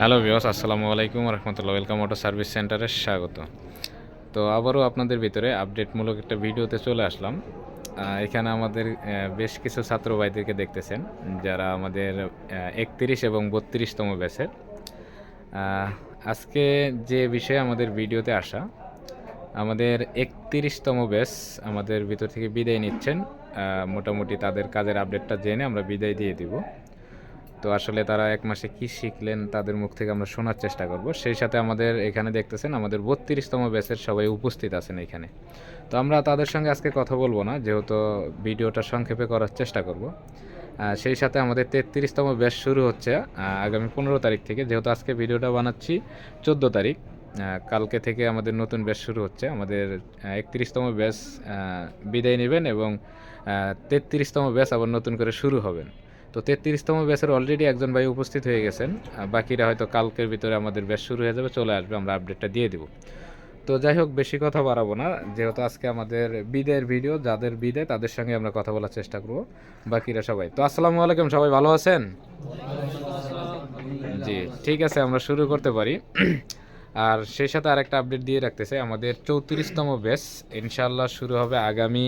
Hello বিয়স আসসালামু আলাইকুম রহমতুল্লাহ। ওয়েলকাম অটো সার্ভিস সেন্টারে স্বাগত। তো আবারও আপনাদের ভিতরে আপডেটমূলক একটা ভিডিওতে চলে আসলাম। এখানে আমাদের বেশ কিছু ছাত্র ভাইদেরকে দেখতেছেন, যারা আমাদের একত্রিশ এবং বত্রিশতম ব্যাচের আজকে যে বিষয়ে আমাদের ভিডিওতে আসা, আমাদের একত্রিশতম ব্যাচ আমাদের ভিতর থেকে বিদায় নিচ্ছেন। মোটামুটি তাদের কাজের আপডেটটা জেনে আমরা বিদায় দিয়ে দিব। তো আসলে তারা এক মাসে কি শিখলেন তাদের মুখ থেকে আমরা শোনার চেষ্টা করব। সেই সাথে আমাদের এখানে দেখতেছেন আমাদের বত্রিশতম ব্যাচের সবাই উপস্থিত আছেন এখানে। তো আমরা তাদের সঙ্গে আজকে কথা বলব না, যেহেতু ভিডিওটা সংক্ষেপে করার চেষ্টা করব। সেই সাথে আমাদের তেত্রিশতম ব্যাচ শুরু হচ্ছে আগামী পনেরো তারিখ থেকে। যেহেতু আজকে ভিডিওটা বানাচ্ছি চোদ্দ তারিখ কালকে থেকে আমাদের নতুন ব্যাচ শুরু হচ্ছে। আমাদের একত্রিশতম ব্যাচ বিদায় নেবেন এবং তেত্রিশতম ব্যাচ আবার নতুন করে শুরু হবেন। তো তেত্রিশতম ব্যাচের অলরেডি একজন ভাই উপস্থিত হয়ে গেছেন। বাকিরা হয়তো কালকের ভিতরে আমাদের ব্যাচ শুরু হয়ে যাবে, চলে আসবে, আমরা আপডেটটা দিয়ে দিব। তো যাই হোক, বেশি কথা বাড়াবো না। যেহেতু আজকে আমাদের বিদের ভিডিও যাদের বিদে তাদের সঙ্গে আমরা কথা বলার চেষ্টা করব, বাকিরা সবাই। তো আসসালামু আলাইকুম, সবাই ভালো আছেন? জি, ঠিক আছে, আমরা শুরু করতে পারি। আর সেই সাথে আরেকটা আপডেট দিয়ে রাখতেছে, আমাদের চৌত্রিশতম ব্যাচ ইনশাল্লাহ শুরু হবে আগামী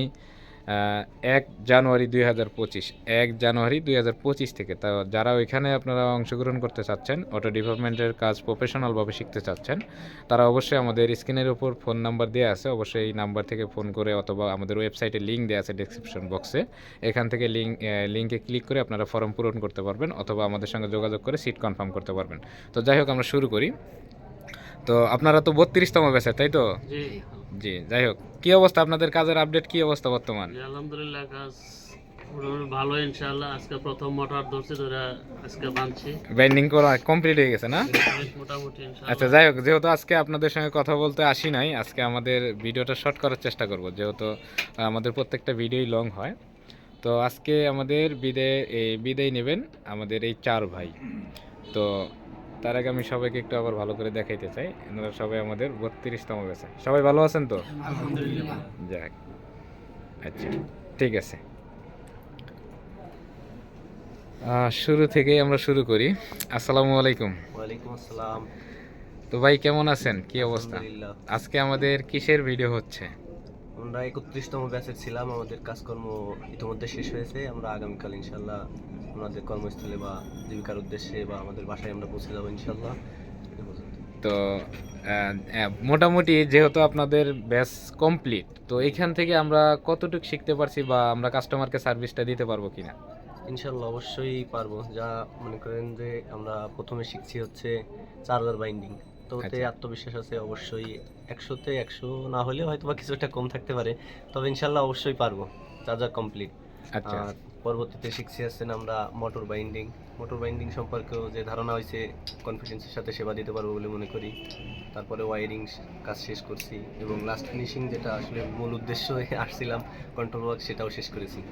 এক জানুয়ারি দুই হাজার পঁচিশ, এক জানুয়ারি দুই হাজার পঁচিশ থেকে। তা যারা ওইখানে আপনারা অংশগ্রহণ করতে চাচ্ছেন অটো ডিপার্টমেন্টের কাজ প্রফেশনালভাবে শিখতে চাচ্ছেন, তারা অবশ্যই আমাদের স্ক্রিনের উপর ফোন নাম্বার দেওয়া আছে। অবশ্যই এই নাম্বার থেকে ফোন করে অথবা আমাদের ওয়েবসাইটে লিঙ্ক দেওয়া আছে ডেসক্রিপশন বক্সে এখান থেকে লিঙ্ক লিঙ্কে ক্লিক করে আপনারা ফর্ম পূরণ করতে পারবেন অথবা আমাদের সঙ্গে যোগাযোগ করে সিট কনফার্ম করতে পারবেন। তো যাই হোক, আমরা শুরু করি। তো আপনারা তো বত্রিশতম ব্যাচের তাই তো? জি। যাই হোক। কি অবস্থা আপনাদের কাজের আপডেট কি অবস্থা বর্তমান? আলহামদুলিল্লাহ কাজ ভালো ইনশাআল্লাহ। আজকে প্রথম মোটর ধরছি ধরে আজকে বানছি। বাইন্ডিং করা কমপ্লিট হয়ে গেছে না? আচ্ছা যাই হোক যেহেতু আজকে আপনাদের সঙ্গে কথা বলতে আসি নাই আজকে আমাদের ভিডিওটা শর্ট করার চেষ্টা করব যেহেতু আমাদের প্রত্যেকটা ভিডিওই লং হয়। তো আজকে আমাদের বিদায় এই বিদায় নেবেন আমাদের এই চার ভাই। তো তার আগে আমি সবাইকে একটু আবার ভালো করে দেখাইতে চাই। এনারা সবাই আমাদের বত্রিশতম গেছে। সবাই ভালো আছেন তো? যাক। আচ্ছা ঠিক আছে। আহ, শুরু থেকেই আমরা শুরু করি। আসসালামু আলাইকুম। ওয়ালাইকুম আসসালাম। তো ভাই কেমন আছেন? কি অবস্থা? আজকে আমাদের কিসের ভিডিও হচ্ছে? আমরা একত্রিশতম ব্যাচের ছিলাম আমাদের কাজকর্ম ইতিমধ্যে শেষ হয়েছে। আমরা আগামীকাল ইনশাল্লাহ আমাদের কর্মস্থলে বা জীবিকার উদ্দেশ্যে বা আমাদের বাসায় আমরা পৌঁছে যাব ইনশাল্লাহ তো মোটামুটি যেহেতু আপনাদের ব্যাচ কমপ্লিট তো এখান থেকে আমরা কতটুকু শিখতে পারছি বা আমরা কাস্টমারকে সার্ভিসটা দিতে পারব কিনা? ইনশাল্লাহ অবশ্যই পারব। যা মনে করেন যে আমরা প্রথমে শিখছি হচ্ছে চার্জার বাইন্ডিং। ওতে আচ্ছা। আত্মবিশ্বাস আছে অবশ্যই। একশোতে একশো না হলে হয়তো বা কিছুটা কম থাকতে পারে। তবে ইনশাল্লাহ অবশ্যই পারব। চার্জার কমপ্লিট আচ্ছা। আর পরবর্তীতে শিখছি আছেন আমরা মোটর বাইন্ডিং মোটর বাইন্ডিং সম্পর্কেও যে ধারণা হয়েছে কনফিডেন্সের সাথে সেবা দিতে পারব বলে মনে করি। তারপরে ওয়ারিং কাজ শেষ করছি এবং লাস্ট ফিনিশিং যেটা আসলে মূল উদ্দেশ্য হয়ে আসছিলাম কন্ট্রোল ওয়ার্ক সেটাও শেষ করেছি।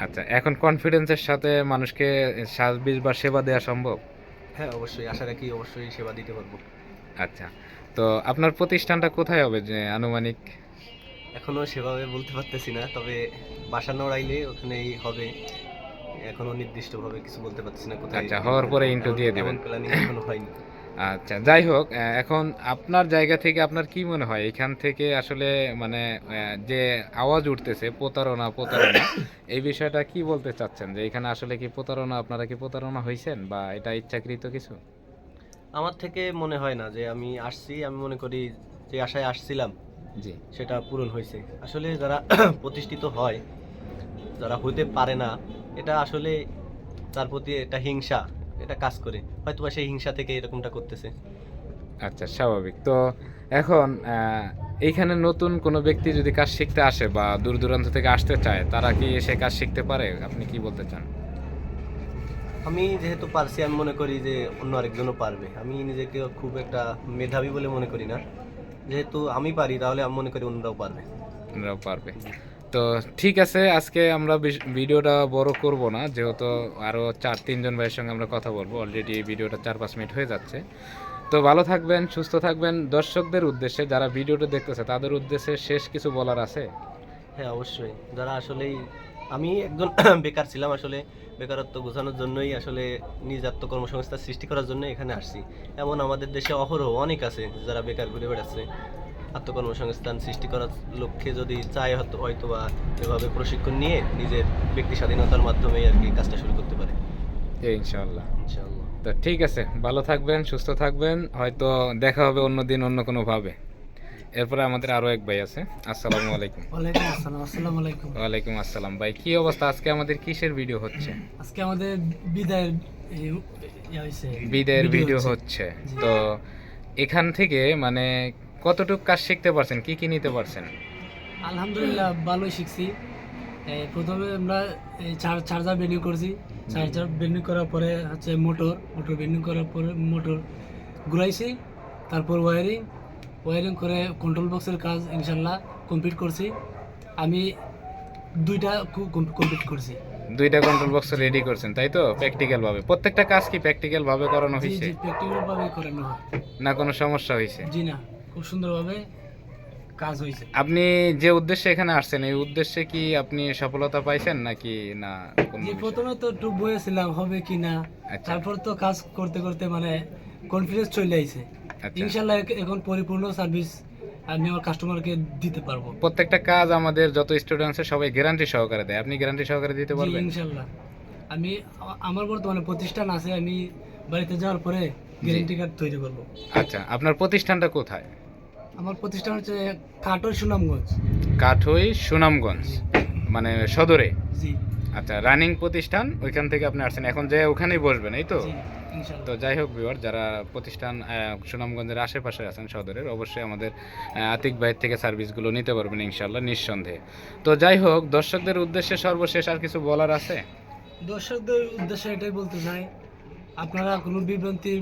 আচ্ছা এখন কনফিডেন্সের সাথে মানুষকে সার্ভিস বা সেবা দেওয়া সম্ভব? হ্যাঁ অবশ্যই। আশা রাখি অবশ্যই সেবা দিতে পারব। আচ্ছা। তো আপনার প্রতিষ্ঠানটা কোথায় হবে যে আনুমানিক? এখনও সেভাবে বলতে পারতেছি না তবে বাসা নড়াইলে ওখানেই হবে। এখনও নির্দিষ্টভাবে কিছু বলতে পারতেছি না কোথায় আচ্ছা, হওয়ার পরে into দিয়ে দিবেন। প্ল্যানিং এখনও হয়নি। আচ্ছা যাই হোক এখন আপনার জায়গা থেকে আপনার কি মনে হয়? এখান থেকে আসলে মানে যে আওয়াজ উঠতেছে প্রতারণা প্রতারণা এই বিষয়টা কি বলতে চাচ্ছেন? যে এখানে আসলে কি প্রতারণা আপনারা কি প্রতারণা হয়েছেন বা এটা ইচ্ছাকৃত কিছু? আমার থেকে মনে হয় না যে আমি আসছি আমি মনে করি যে আশায় আসছিলাম। জি। সেটা পূরণ হয়েছে। আসলে যারা প্রতিষ্ঠিত হয় যারা হতে পারে না এটা আসলে তার প্রতি এটা হিংসা এটা কাজ করে। হয়তো সেই হিংসা থেকে এরকমটা করতেছে। আচ্ছা স্বাভাবিক। তো এখন এইখানে নতুন কোনো ব্যক্তি যদি কাজ শিখতে আসে বা দূর দূরান্ত থেকে আসতে চায় তারা কি এসে কাজ শিখতে পারে? আপনি কি বলতে চান? আমি যেহেতু পারছি আমি মনে করি যে অন্য আরেকজনও পারবে। আমি নিজেকে খুব একটা মেধাবী বলে মনে করি না। যেহেতু আমি পারি তাহলে আমি মনে করি অন্যরাও পারবে। অন্যরাও পারবে। তো ঠিক আছে আজকে আমরা ভিডিওটা বড় করব না। যেহেতু আরও চার তিনজন ভাইয়ের সঙ্গে আমরা কথা বলব। অলরেডি এই ভিডিওটা চার পাঁচ মিনিট হয়ে যাচ্ছে। তো ভালো থাকবেন সুস্থ থাকবেন। দর্শকদের উদ্দেশ্যে যারা ভিডিওটা দেখতেছে তাদের উদ্দেশ্যে শেষ কিছু বলার আছে? হ্যাঁ অবশ্যই। যারা আসলেই আমি একজন বেকার ছিলাম আসলে। বেকারত্ব বোঝানোর জন্যই আসলে নিজ আত্মকর্মসংস্থান সৃষ্টি করার জন্য এখানে আসছি। এমন আমাদের দেশে অহরহ অনেক আছে যারা বেকার ঘুরে বেড়াচ্ছে। আত্মকর্মসংস্থান সৃষ্টি করার লক্ষ্যে যদি চায় হয়তো হয়তো বা এভাবে প্রশিক্ষণ নিয়ে নিজের ব্যক্তি স্বাধীনতার মাধ্যমে আর কি কাজটা শুরু করতে পারে। ইনশাল্লাহ ইনশাআল্লাহ। তো ঠিক আছে ভালো থাকবেন সুস্থ থাকবেন। হয়তো দেখা হবে অন্য দিন অন্য কোনো ভাবে এরপরে আমাদের আরও এক ভাই আছে। আসসালামু আলাইকুম। ওয়ালাইকুম আসসালাম আসসালামু আলাইকুম। ওয়ালাইকুম আসসালাম। ভাই কি অবস্থা? আজকে আমাদের কিসের ভিডিও হচ্ছে? আজকে আমাদের বিদায়ের এই- বিদায়ের ভিডিও হচ্ছে। তো এখান থেকে মানে কতটুকু কাজ শিখতে পারছেন? কি কি নিতে পারছেন? আলহামদুলিল্লাহ ভালোই শিখছি। প্রথমে আমরা এই চার চার্জার বেন্ডিং করছি। চার্জার বেন্ডিং করার পরে হচ্ছে মোটর মোটর বেন্ডিং করার পরে মোটর ঘুরাইছি। তারপর ওয়ারিং ওয়ারিং করে কন্ট্রোল বক্সের কাজ ইনশাল্লাহ কমপ্লিট করছি। আমি দুইটা কমপ্লিট করছি। দুইটা কন্ট্রোল বক্স রেডি করছেন তাই তো? প্র্যাকটিক্যাল ভাবে। প্রত্যেকটা কাজ কি প্র্যাকটিক্যাল ভাবে করানো হয়েছে? জি প্র্যাকটিক্যাল ভাবে করানো হয়। না কোনো সমস্যা হয়েছে? জি না খুব সুন্দরভাবে কাজ হয়েছে। আপনি যে উদ্দেশ্যে এখানে আসছেন এই উদ্দেশ্যে কি আপনি সফলতা পাইছেন নাকি না প্রথমে তো একটু বয়েছিলাম হবে কি না? আচ্ছা। তারপর তো কাজ করতে করতে মানে কনফিডেন্স চলে আইছে। ইনশাল্লাহ এখন পরিপূর্ণ সার্ভিস আমি আমার কাস্টমারকে দিতে পারব। প্রত্যেকটা কাজ আমাদের যত স্টুডেন্ট সবাই গ্যারান্টি সহকারে দেয়। আপনি গ্যারান্টি সহকারে দিতে পারবেন? ইনশাল্লাহ আমি আমার বর্তমানে প্রতিষ্ঠান আছে আমি বাড়িতে যাওয়ার পরে গ্যারেন্টি কার্ড তৈরি করব। আচ্ছা আপনার প্রতিষ্ঠানটা কোথায়? আমার প্রতিষ্ঠান হচ্ছে কাটোর সুনামগঞ্জ। কাঠই সুনামগঞ্জ মানে সদরে? জি। আচ্ছা রানিং প্রতিষ্ঠান ওইখান থেকে আপনি আসছেন। এখন যে ওখানেই বসবেন এই তো? তো যাই হোক ভিউয়ার যারা প্রতিষ্ঠান সুনামগঞ্জের আশেপাশে আছেন সদরের, অবশ্যই আমাদের আতিক ভাইয়ের থেকে সার্ভিসগুলো নিতে পারবেন ইনশাল্লাহ নিঃসন্দেহে। তো যাই হোক, দর্শকদের উদ্দেশ্যে সর্বশেষ আর কিছু বলার আছে? দর্শকদের উদ্দেশ্যে এটাই বলতে চাই, আপনারা কোনো বিভ্রান্তি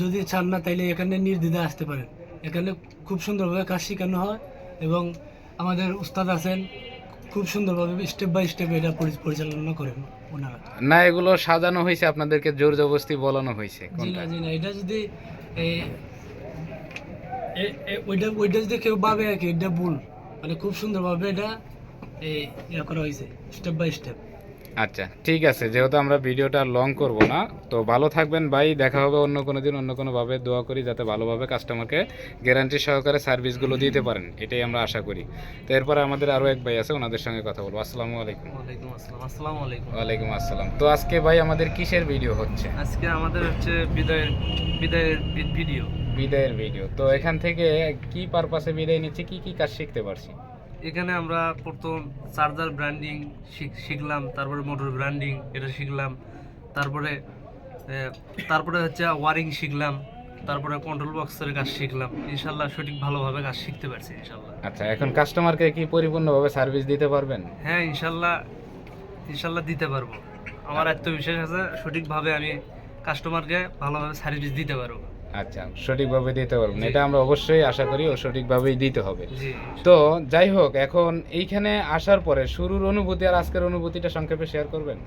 যদি চান না, তাইলে এখানে নির্দ্বিধা আসতে পারেন। এখানে খুব সুন্দরভাবে কাজ শেখানো হয় এবং আমাদের উস্তাদ আছেন, খুব সুন্দরভাবে স্টেপ বাই স্টেপ এটা পরিচালনা করেন। না এগুলো সাজানো হয়েছে আপনাদেরকে জোর জবরদস্তি বলানো হয়েছে জি কোনটা? জি না এটা যদি ওইটা ওইটা যদি কেউ ভাবে আর কি এটা ভুল। মানে খুব সুন্দরভাবে এটা ইয়া করা হয়েছে স্টেপ বাই স্টেপ আচ্ছা ঠিক আছে যেহেতু আমরা ভিডিওটা লং করব না তো ভালো থাকবেন ভাই দেখা হবে অন্য কোনো দিন অন্য কোনোভাবে দোয়া করি যাতে ভালোভাবে কাস্টমারকে গ্যারান্টি সহকারে সার্ভিসগুলো দিতে পারেন এটাই আমরা আশা করি। তো এরপরে আমাদের আরও এক ভাই আছে ওনাদের সঙ্গে কথা বলব আসসালামু আলাইকুম। ওয়ালাইকুম আসসালাম আলাইকুম। ওয়ালাইকুম আসসালাম। তো আজকে ভাই আমাদের কিসের ভিডিও হচ্ছে? আজকে আমাদের হচ্ছে বিদায়ের বিদায়ের ভিডিও বিদায়ের ভিডিও তো এখান থেকে কি পারপাসে বিদায় নিচ্ছি কি কি কাজ শিখতে পারছি? এখানে আমরা প্রথম চার্জার ব্র্যান্ডিং শিখলাম তারপরে মোটর ব্র্যান্ডিং এটা শিখলাম তারপরে তারপরে হচ্ছে ওয়ারিং শিখলাম তারপরে কন্ট্রোল বক্সের কাজ শিখলাম। ইনশাল্লাহ সঠিক ভালোভাবে কাজ শিখতে পারছি ইনশাল্লাহ। আচ্ছা এখন কাস্টমারকে কি পরিপূর্ণভাবে সার্ভিস দিতে পারবেন? হ্যাঁ ইনশাল্লাহ ইনশাল্লাহ দিতে পারব। আমার আত্মবিশ্বাস আছে সঠিকভাবে আমি কাস্টমারকে ভালোভাবে সার্ভিস দিতে পারব। আচ্ছা সঠিকভাবে দিতে পারবেন এটা আমরা অবশ্যই আশা করি ও সঠিকভাবেই দিতে হবে। তো যাই হোক এখন এইখানে আসার পরে শুরুর অনুভূতি আর আজকের অনুভূতিটা সংক্ষেপে শেয়ার করবেন?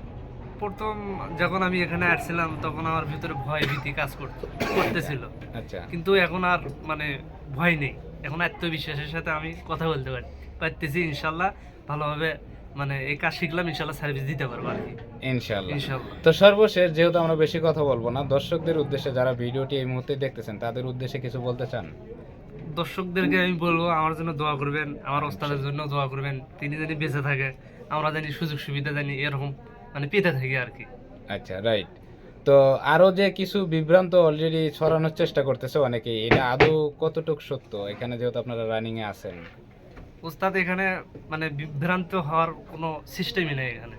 প্রথম যখন আমি এখানে আসছিলাম তখন আমার ভিতরে ভয় ভীতি কাজ করতে করতেছিল। আচ্ছা। কিন্তু এখন আর মানে ভয় নেই। এখন আত্মবিশ্বাসের সাথে আমি কথা বলতে পারি পারতেছি ইনশাল্লাহ। ভালোভাবে মানে এই কাজ শিখলাম ইনশাল্লাহ সার্ভিস দিতে পারব আর কি। ইনশাল্লাহ। তো সর্বশেষ যেহেতু আমরা বেশি কথা বলব না দর্শকদের উদ্দেশ্যে যারা ভিডিওটি এই মুহূর্তে দেখতেছেন তাদের উদ্দেশ্যে কিছু বলতে চান? দর্শকদেরকে আমি বলব আমার জন্য দোয়া করবেন আমার ওস্তাদের জন্য দোয়া করবেন তিনি জানি বেঁচে থাকে আমরা জানি সুযোগ সুবিধা জানি এরকম মানে পেতে থাকি আর কি। আচ্ছা রাইট তো আরও যে কিছু বিভ্রান্ত অলরেডি ছড়ানোর চেষ্টা করতেছে অনেকেই এটা আদৌ কতটুকু সত্য? এখানে যেহেতু আপনারা রানিং এ আছেন। ওস্তাদ এখানে মানে বিভ্রান্ত হওয়ার কোনো সিস্টেমই নেই এখানে।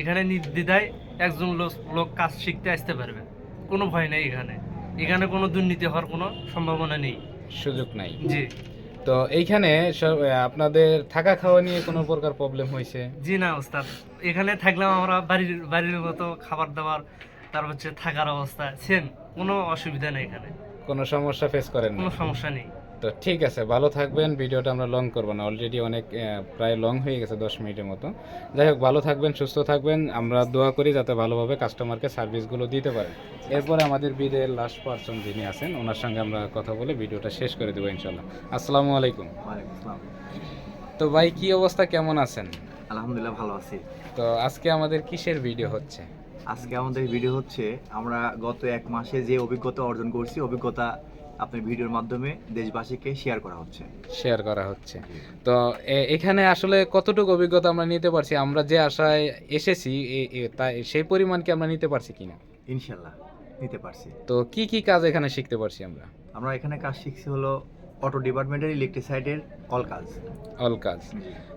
এখানে নির্দ্বিধায় একজন লোক লোক কাজ শিখতে আসতে পারবে। কোনো ভয় নেই এখানে। এখানে কোনো দুর্নীতি হওয়ার কোনো সম্ভাবনা নেই। সুযোগ নাই। জি। তো এইখানে সব- আপনাদের থাকা খাওয়া নিয়ে কোনো প্রকার প্রবলেম হয়েছে? জি না ওস্তাদ। এখানে থাকলাম আমরা বাড়ির বাড়ির মতো খাবার দাবার তার হচ্ছে থাকার অবস্থা সেম কোনো অসুবিধা নেই এখানে। কোনো সমস্যা ফেস করেন কোনো সমস্যা নেই। তো ঠিক আছে ভালো থাকবেন ভিডিওটা আমরা লং করব না। অলরেডি অনেক প্রায় লং হয়ে গেছে দশ মিনিটের মতো। যাই হোক ভালো থাকবেন সুস্থ থাকবেন। আমরা দোয়া করি যাতে ভালোভাবে কাস্টমারকে সার্ভিসগুলো দিতে পারেন এরপরে আমাদের বিদের লাস্ট পার্সন যিনি আছেন ওনার সঙ্গে আমরা কথা বলে ভিডিওটা শেষ করে দেবো ইনশাল্লাহ। আসসালামু আলাইকুম। তো ভাই কি অবস্থা? কেমন আছেন? আলহামদুলিল্লাহ ভালো আছি। তো আজকে আমাদের কিসের ভিডিও হচ্ছে? আজকে আমাদের ভিডিও হচ্ছে আমরা গত এক মাসে যে অভিজ্ঞতা অর্জন করছি অভিজ্ঞতা আপনার ভিডিওর মাধ্যমে দেশবাসীকে শেয়ার করা হচ্ছে। শেয়ার করা হচ্ছে। তো এখানে আসলে কতটুকু অভিজ্ঞতা আমরা নিতে পারছি? আমরা যে আশায় এসেছি তা সেই পরিমাণ কি আমরা নিতে পারছি কিনা? ইনশাল্লাহ নিতে পারছি। তো কি কি কাজ এখানে শিখতে পারছি আমরা? আমরা এখানে কাজ শিখছি হলো অটো ডিপার্টমেন্টের ইলেকট্রিসাইডের অল কাজ। অল কাজ।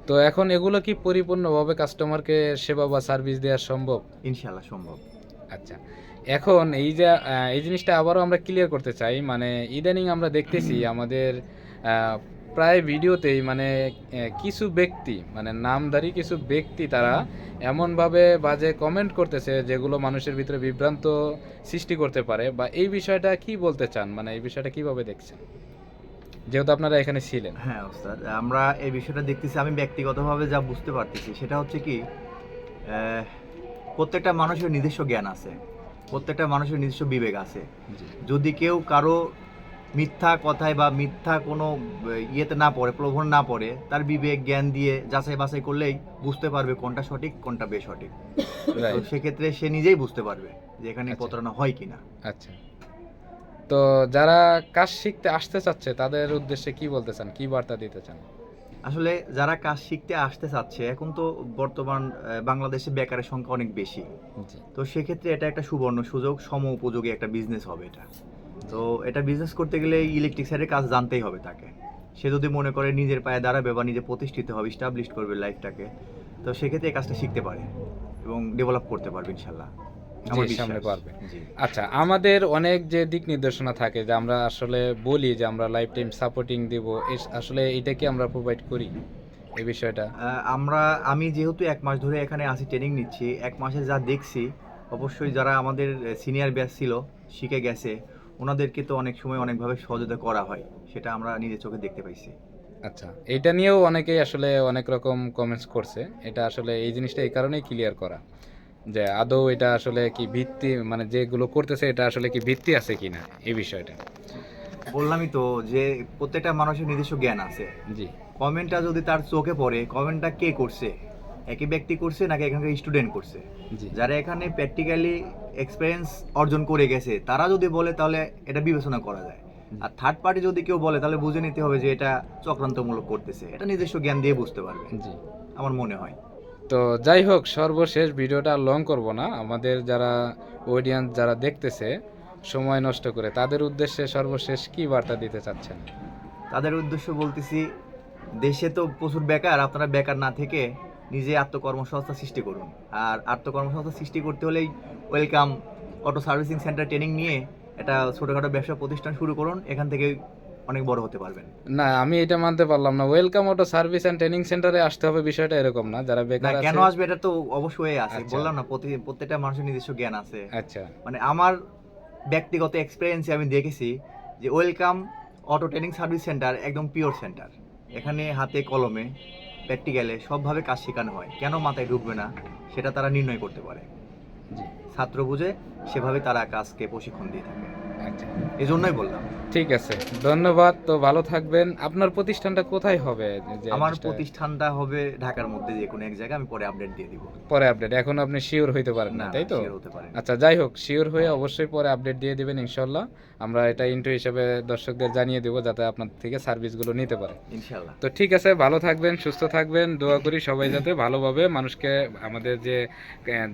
তো এখন এগুলো কি পরিপূর্ণভাবে কাস্টমারকে সেবা বা সার্ভিস দেওয়া সম্ভব? ইনশাল্লাহ সম্ভব। আচ্ছা। এখন এই যে এই জিনিসটা আবারও আমরা ক্লিয়ার করতে চাই। মানে ইদানিং আমরা দেখতেছি আমাদের প্রায় ভিডিওতেই মানে কিছু ব্যক্তি মানে নামধারী কিছু ব্যক্তি তারা এমনভাবে বাজে কমেন্ট করতেছে যেগুলো মানুষের ভিতরে বিভ্রান্ত সৃষ্টি করতে পারে। বা এই বিষয়টা কি বলতে চান? মানে এই বিষয়টা কীভাবে দেখছেন? যেহেতু আপনারা এখানে ছিলেন। হ্যাঁ ওস্তাদ আমরা এই বিষয়টা দেখতেছি আমি ব্যক্তিগতভাবে যা বুঝতে পারতেছি সেটা হচ্ছে কি প্রত্যেকটা মানুষের নিজস্ব জ্ঞান আছে। প্রত্যেকটা মানুষের নিজস্ব বিবেক আছে। যদি কেউ কারও মিথ্যা কথায় বা মিথ্যা কোনো ইয়েতে না পড়ে প্রলোভন না পড়ে তার বিবেক জ্ঞান দিয়ে যাচাই বাছাই করলেই বুঝতে পারবে কোনটা সঠিক কোনটা বেসঠিক। তো সেক্ষেত্রে সে নিজেই বুঝতে পারবে যে এখানে আচ্ছা। প্রতারণা হয় কিনা। আচ্ছা। তো যারা কাজ শিখতে আসতে চাচ্ছে তাদের উদ্দেশ্যে কি বলতে চান? কি বার্তা দিতে চান? আসলে যারা কাজ শিখতে আসতে চাচ্ছে এখন তো বর্তমান বাংলাদেশে বেকারের সংখ্যা অনেক বেশি। তো সেক্ষেত্রে এটা একটা সুবর্ণ সুযোগ সম উপযোগী একটা বিজনেস হবে এটা। তো এটা বিজনেস করতে গেলে ইলেকট্রিক সাইডের কাজ জানতেই হবে তাকে। সে যদি মনে করে নিজের পায়ে দাঁড়াবে বা নিজে প্রতিষ্ঠিত হবে স্টাবলিশ করবে লাইফটাকে তো সেক্ষেত্রে এই কাজটা শিখতে পারে এবং ডেভেলপ করতে পারবে ইনশাল্লাহ। আমার সামনে পারবে। আচ্ছা আমাদের অনেক যে দিক নির্দেশনা থাকে যে আমরা আসলে বলি যে আমরা লাইফ টাইম সাপোর্টিং দিব আসলে এটা কি আমরা প্রোভাইড করি এই বিষয়টা? আমরা আমি যেহেতু এক মাস ধরে এখানে আসি ট্রেনিং নিচ্ছি এক মাসে যা দেখছি অবশ্যই যারা আমাদের সিনিয়র ব্যাচ ছিল শিখে গেছে ওনাদেরকে তো অনেক সময় অনেকভাবে সহযোগিতা করা হয় সেটা আমরা নিজের চোখে দেখতে পাইছি। আচ্ছা এটা নিয়েও অনেকেই আসলে অনেক রকম কমেন্টস করছে এটা আসলে এই জিনিসটা এই কারণেই ক্লিয়ার করা। যে আদৌ এটা আসলে কি ভিত্তি মানে যেগুলো করতেছে এটা আসলে কি ভিত্তি আছে কিনা এই বিষয়টা? বললামই তো যে প্রত্যেকটা মানুষের নিজস্ব জ্ঞান আছে। জি। কমেন্টটা যদি তার চোখে পড়ে কমেন্টটা কে করছে? একই ব্যক্তি করছে নাকি এখানকার স্টুডেন্ট করছে? যারা এখানে প্র্যাকটিক্যালি এক্সপিরিয়েন্স অর্জন করে গেছে তারা যদি বলে তাহলে এটা বিবেচনা করা যায়। আর থার্ড পার্টি যদি কেউ বলে তাহলে বুঝে নিতে হবে যে এটা চক্রান্তমূলক করতেছে। এটা নিজস্ব জ্ঞান দিয়ে বুঝতে পারবে। জি। আমার মনে হয়। তো যাই হোক, সর্বশেষ ভিডিওটা লং করব না। আমাদের যারা অডিয়েন্স যারা দেখতেছে, সময় নষ্ট করে, তাদের উদ্দেশ্যে সর্বশেষ কি বার্তা দিতে চাচ্ছেন? তাদের উদ্দেশ্য বলতেছি, দেশে তো প্রচুর বেকার, আপনারা বেকার না থেকে নিজে আত্মকর্মসংস্থা সৃষ্টি করুন। আর আত্মকর্মসংস্থা সৃষ্টি করতে হলেই welcome auto servicing centre training নিয়ে একটা ছোটোখাটো ব্যবসা প্রতিষ্ঠান শুরু করুন। এখান থেকে অনেক বড় হতে পারবেন। না আমি এটা মানতে পারলাম না। Welcome auto service and training সেন্টারে আসতে হবে বিষয়টা এরকম না। যারা না বেকার কেন আসবে এটা তো অবশ্যই আছে। আচ্ছা। বললাম না প্রতি প্রত্যেকটা মানুষের নিজস্ব জ্ঞান আছে। আচ্ছা। মানে আমার ব্যক্তিগত এক্সপিরিয়েন্সে আমি দেখেছি যে welcome auto training service centre একদম পিওর সেন্টার এখানে হাতে কলমে প্র্যাকটিক্যালে সবভাবে কাজ শেখানো হয়। কেন মাথায় ঢুকবে না সেটা তারা নির্ণয় করতে পারে। ছাত্র বুঝে সেভাবে তারা কাজকে প্রশিক্ষণ দিয়ে থাকে। এই জন্যই বললাম। ঠিক আছে। ধন্যবাদ তো ভালো থাকবেন। আপনার প্রতিষ্ঠানটা কোথায় হবে? আমার প্রতিষ্ঠানটা হবে ঢাকার মধ্যে যে কোনো এক জায়গায় আমি পরে আপডেট দিয়ে দিব। পরে আপডেট এখন আপনি শিওর হইতে পারেন না তাই তো। আচ্ছা যাই হোক শিওর হয়ে অবশ্যই পরে আপডেট দিয়ে দিবেন ইনশাল্লাহ আমরা এটা ইন্টু হিসেবে দর্শকদের জানিয়ে দেবো যাতে আপনার থেকে সার্ভিসগুলো নিতে পারে। ইনশাল্লাহ তো ঠিক আছে ভালো থাকবেন সুস্থ থাকবেন। দোয়া করি সবাই যাতে ভালোভাবে মানুষকে আমাদের যে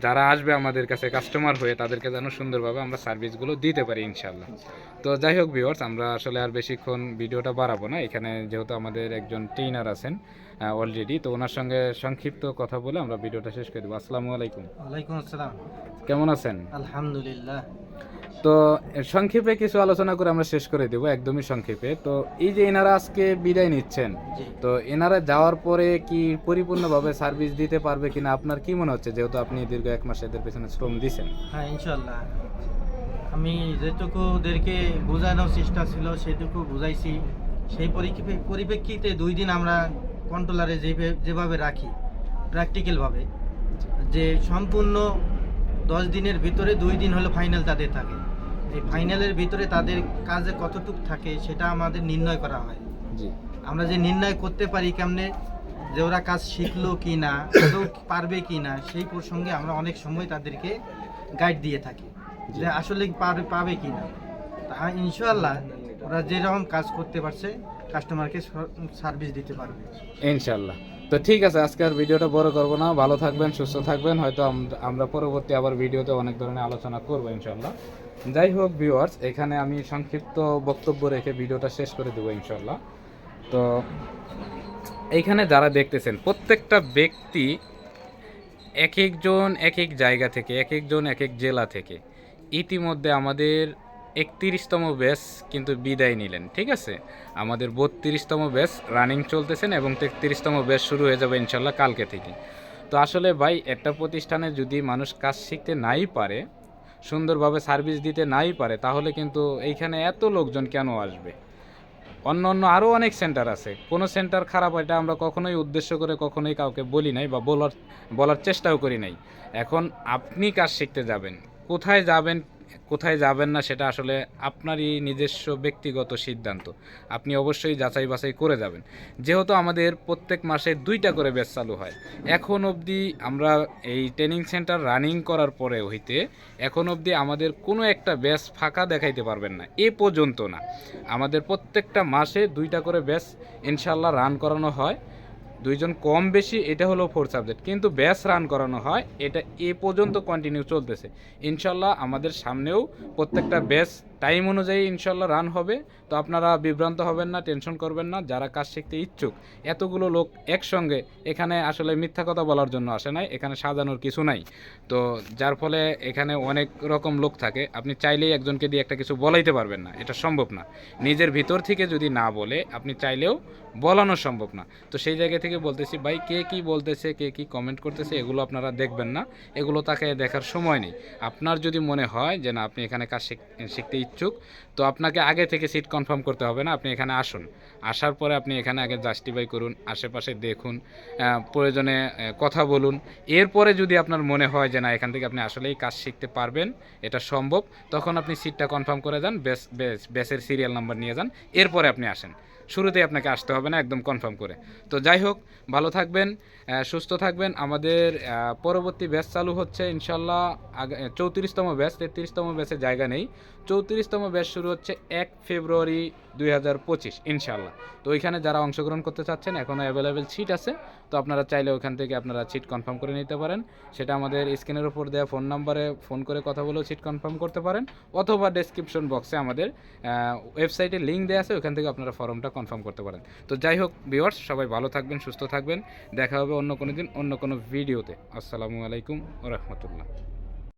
যারা আসবে আমাদের কাছে কাস্টমার হয়ে তাদেরকে যেন সুন্দরভাবে আমরা সার্ভিসগুলো দিতে পারি ইনশাল্লাহ তো যাই হোক ভিওর্স আমরা আসলে আর বেশিক্ষণ ভিডিওটা বাড়াবো না। এখানে যেহেতু আমাদের একজন ট্রেনার আছেন অলরেডি তো ওনার সঙ্গে সংক্ষিপ্ত কথা বলে আমরা ভিডিওটা শেষ করে দেবো। আসসালামু আলাইকুম। ওয়ালাইকুম আসসালাম। কেমন আছেন? আলহামদুলিল্লাহ। তো সংক্ষেপে কিছু আলোচনা করে আমরা শেষ করে দেবো একদমই সংক্ষেপে। তো এই যে এনারা আজকে বিদায় নিচ্ছেন তো এনারা যাওয়ার পরে কি পরিপূর্ণভাবে সার্ভিস দিতে পারবে কিনা আপনার কি মনে হচ্ছে যেহেতু আপনি দীর্ঘ এক মাস এদের পেছনে শ্রম দিছেন? হ্যাঁ ইনশাল্লাহ আমি যেটুকু ওদেরকে বোঝানোর চেষ্টা ছিল সেটুকু বুঝাইছি। সেই পরিপ্রেক্ষিতে দুই দিন আমরা কন্ট্রোলারে যেভাবে রাখি প্র্যাকটিক্যালভাবে যে সম্পূর্ণ দশ দিনের ভিতরে দুই দিন হলো ফাইনাল তাদের থাকে। এই ফাইনালের ভিতরে তাদের কাজে কতটুকু থাকে সেটা আমাদের নির্ণয় করা হয়। আমরা যে নির্ণয় করতে পারি কেমনে যে ওরা কাজ শিখলো কি না পারবে কি না সেই প্রসঙ্গে আমরা অনেক সময় তাদেরকে গাইড দিয়ে থাকি। যে আসলে পারবে পাবে কি না তা ইনশাআল্লাহ ওরা যেরকম কাজ করতে পারছে কাস্টমারকে সার্ভিস দিতে পারবে। ইনশাল্লাহ তো ঠিক আছে আজকের ভিডিওটা বড় করব না। ভালো থাকবেন, সুস্থ থাকবেন। হয়তো আমরা পরবর্তী আবার ভিডিওতে অনেক ধরনের আলোচনা করব ইনশাল্লাহ যাই হোক ভিউয়ার্স এখানে আমি সংক্ষিপ্ত বক্তব্য রেখে ভিডিওটা শেষ করে দেবো ইনশাল্লাহ তো এইখানে যারা দেখতেছেন, প্রত্যেকটা ব্যক্তি এক একজন এক এক জায়গা থেকে এক একজন এক এক জেলা থেকে ইতিমধ্যে আমাদের একত্রিশতম ব্যাচ কিন্তু বিদায় নিলেন, ঠিক আছে? আমাদের বত্রিশতম ব্যাচ রানিং চলতেছেন এবং তেত্রিশতম ব্যাচ শুরু হয়ে যাবে ইনশাল্লাহ কালকে থেকে। তো আসলে ভাই, একটা প্রতিষ্ঠানে যদি মানুষ কাজ শিখতে নাই পারে, সুন্দরভাবে সার্ভিস দিতে নাই পারে, তাহলে কিন্তু এইখানে এত লোকজন কেন আসবে? অন্য অন্য আরও অনেক সেন্টার আছে। কোনো সেন্টার খারাপ এটা আমরা কখনোই উদ্দেশ্য করে কখনোই কাউকে বলি নাই বা বলার বলার চেষ্টাও করি নাই। এখন আপনি কাজ শিখতে যাবেন। কোথায় যাবেন কোথায় যাবেন না সেটা আসলে আপনারই নিজস্ব ব্যক্তিগত সিদ্ধান্ত। আপনি অবশ্যই যাচাই বাছাই করে যাবেন। যেহেতু আমাদের প্রত্যেক মাসে দুইটা করে ব্যাচ চালু হয়। এখন অবধি আমরা এই ট্রেনিং সেন্টার রানিং করার পরে হইতে এখন অবধি আমাদের কোনো একটা ব্যাচ ফাঁকা দেখাইতে পারবেন না। এ পর্যন্ত না। আমাদের প্রত্যেকটা মাসে দুইটা করে ব্যাচ ইনশাল্লাহ রান করানো হয়। দুইজন কম বেশি, এটা হলো ফোর সাবজেক্ট কিন্তু ব্যাচ রান করানো হয়, এটা এ পর্যন্ত কন্টিনিউ চলতেছে। ইনশাল্লাহ আমাদের সামনেও প্রত্যেকটা ব্যাচ টাইম অনুযায়ী ইনশাল্লাহ রান হবে। তো আপনারা বিভ্রান্ত হবেন না টেনশন করবেন না, যারা কাজ শিখতে ইচ্ছুক। এতগুলো লোক একসঙ্গে এখানে আসলে মিথ্যা কথা বলার জন্য আসে নাই, এখানে সাজানোর কিছু নাই। তো যার ফলে এখানে অনেক রকম লোক থাকে, আপনি চাইলেই একজনকে দিয়ে একটা কিছু বলাইতে পারবেন না, এটা সম্ভব না। নিজের ভিতর থেকে যদি না বলে, আপনি চাইলেও বলানো সম্ভব না। তো সেই জায়গা থেকে বলতেছি, ভাই, কে কি বলতেছে, কে কি কমেন্ট করতেছে, এগুলো আপনারা দেখবেন না। এগুলো তাকে দেখার সময় নেই। আপনার যদি মনে হয় যে, না, আপনি এখানে কাজ শিখ- শিখতে ইচ্ছুক, তো আপনাকে আগে থেকে সিট কনফার্ম করতে হবে না, আপনি এখানে আসুন। আসার পরে আপনি এখানে আগে জাস্টিফাই করুন, আশেপাশে দেখুন প্রয়োজনে কথা বলুন। এরপরে যদি আপনার মনে হয় যে, না, এখান থেকে আপনি আসলেই কাজ শিখতে পারবেন, এটা সম্ভব, তখন আপনি সিটটা কনফার্ম করে যান বেস বেস বেসের সিরিয়াল নাম্বার নিয়ে যান, এরপরে আপনি আসেন। শুরুতেই আপনাকে আসতে হবে না, একদম কনফার্ম করে। তো যাই হোক, ভালো থাকবেন সুস্থ থাকবেন। আমাদের পরবর্তী ব্যাচ চালু হচ্ছে ইনশাল্লাহ চৌত্রিশতম ব্যাচ তেত্রিশতম ব্যাসের জায়গা নেই। চৌত্রিশতম ব্যাচ শুরু হচ্ছে এক ফেব্রুয়ারি দুই হাজার পঁচিশ ইনশাল্লাহ তো ওইখানে যারা অংশগ্রহণ করতে চাচ্ছেন এখনও অ্যাভেলেবেল সিট আছে। তো আপনারা চাইলে ওখান থেকে আপনারা সিট কনফার্ম করে নিতে পারেন। সেটা আমাদের স্ক্রিনের উপর দেওয়া ফোন নাম্বারে ফোন করে কথা বলেও সিট কনফার্ম করতে পারেন। অথবা ডেসক্রিপশন বক্সে আমাদের ওয়েবসাইটে লিঙ্ক দেওয়া আছে ওখান থেকে আপনারা ফর্মটা কনফার্ম করতে পারেন। তো যাই হোক ভিউয়ার্স সবাই ভালো থাকবেন, সুস্থ থাকবেন। দেখা হবে অন্য কোনো দিন, অন্য কোনো ভিডিওতে আসসালামু আলাইকুম রহমতুল্লাহ।